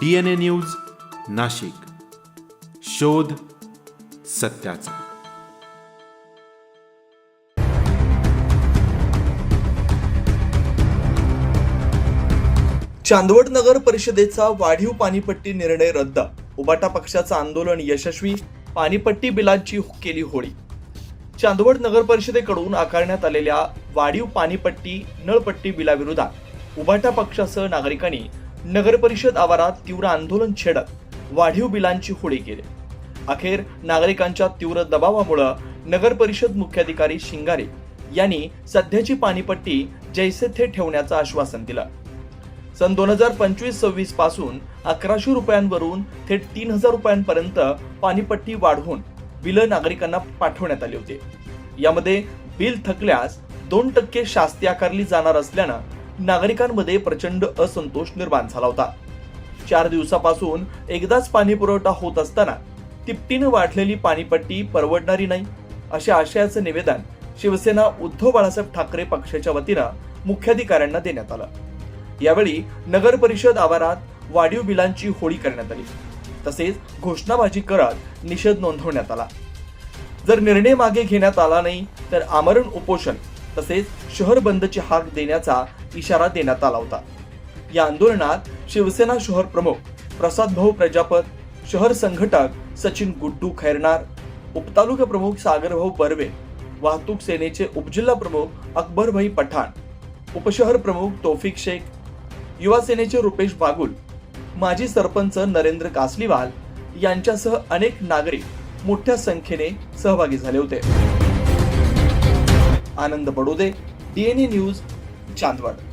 D N A news Nashik. शोध सत्याचा. चांदवड नगर परिषदेचा वाढीव पाणीपट्टी निर्णय रद्द. उबाटा पक्षाचं आंदोलन यशस्वी पाणीपट्टी बिलांची केली होळी. चांदवड नगर परिषदेकडून आकारण्यात आलेल्या वाढीव पाणीपट्टी नळपट्टी बिलाविरोधात उबाटा पक्षासह नागरिकांनी नगरपरिषद आवारात तीव्र आंदोलन छेडत वाढीव बिलांची होळी केली. अखेर नागरिकांच्या तीव्र दबावामुळं नगरपरिषद मुख्याधिकारी शिंगारे यांनी सध्याची पाणीपट्टी जैसे थे ठेवण्याचं आश्वासन दिलं. सन दोन हजार पंचवीस सव्वीसपासून अकराशे रुपयांवरून थेट तीन हजार रुपयांपर्यंत पाणीपट्टी वाढवून बिलं नागरिकांना पाठवण्यात आली होती. यामध्ये बिल थकल्यास दोन टक्के शास्ती आकारली जाणार असल्यानं नागरिकांमध्ये प्रचंड असंतोष निर्माण झाला होता. चार दिवसापासून एकदाच पाणी पुरवठा होत असताना तिपटीनं वाढलेली पाणीपट्टी परवडणारी नाही अशा आशयाचं निवेदन शिवसेना उद्धव बाळासाहेब ठाकरे पक्षाच्या वतीनं मुख्याधिकाऱ्यांना देण्यात आलं. यावेळी नगर परिषद आवारात वाढीव बिलांची होळी करण्यात आली. तसेच घोषणाबाजी करत निषेध नोंदवण्यात आला. जर निर्णय मागे घेण्यात आला नाही तर आमरण उपोषण तसेच शहर बंदची हाक देण्याचा इशारा देण्यात आला होता. या आंदोलनात शिवसेना शहर प्रमुख प्रसाद भाऊ प्रजापत शहर संघटक सचिन गुड्डू खैरनार उपतालुका प्रमुख सागरभाऊ बर्वे वाहतूक सेनेचे उपजिल्हा प्रमुख अकबरभाई पठाण उपशहर प्रमुख तोफिक शेख युवा सेनेचे रुपेश बागुल माजी सरपंच नरेंद्र कासलीवाल यांच्यासह अनेक नागरिक मोठ्या संख्येने सहभागी झाले होते. Anand Badode DNA news Chandwad.